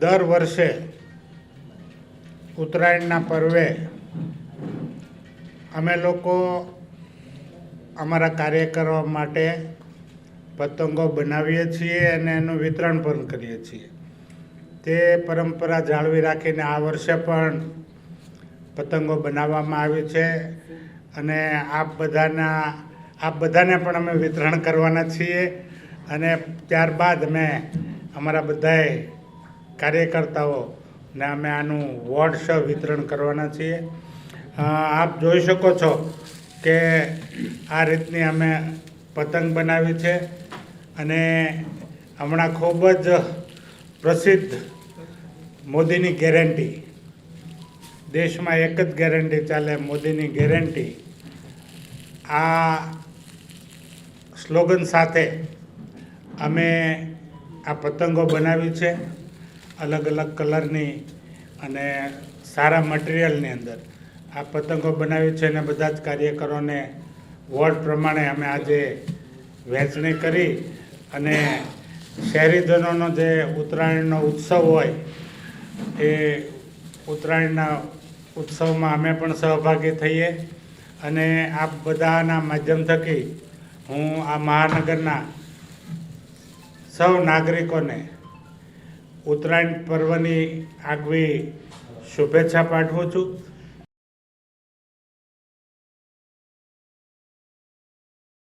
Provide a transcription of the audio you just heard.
દર વર્ષે ઉત્તરાયણના પર્વે અમે લોકો અમારા કાર્ય કરવા માટે પતંગો બનાવીએ છીએ અને એનું વિતરણ પણ કરીએ છીએ. તે પરંપરા જાળવી રાખીને આ વર્ષે પણ પતંગો બનાવવામાં આવી છે અને આપ બધાના, આપ બધાને પણ અમે વિતરણ કરવાના છીએ અને ત્યારબાદ અમે અમારા બધાએ કાર્યકર્તાઓ ને અમે આનું વોટ્સ વિતરણ કરવાના છીએ. આપ જોઈ શકો છો કે આ રીતની અમે પતંગ બનાવી છે અને હમણાં ખૂબ જ પ્રસિદ્ધ મોદીની ગેરંટી. દેશમાં એક જ ગેરંટી ચાલે મોદીની ગેરંટી. આ સ્લોગન સાથે અમે આ પતંગો બનાવી છે. અલગ અલગ કલરની અને સારા મટીરિયલની અંદર. આ પતંગો બનાવી છે અને બધા જ કાર્યકરોને વોર્ડ પ્રમાણે અમે આજે વહેંચણી કરી અને શહેરીજનોનો જે ઉત્તરાયણનો ઉત્સવ હોય, એ ઉત્તરાયણના ઉત્સવમાં અમે પણ સહભાગી થઈએ અને આ બધાના માધ્યમ થકી હું આ મહાનગરના સૌ નાગરિકોને ઉત્તરાયણ પર્વની આગવી શુભેચ્છા પાઠવું છું.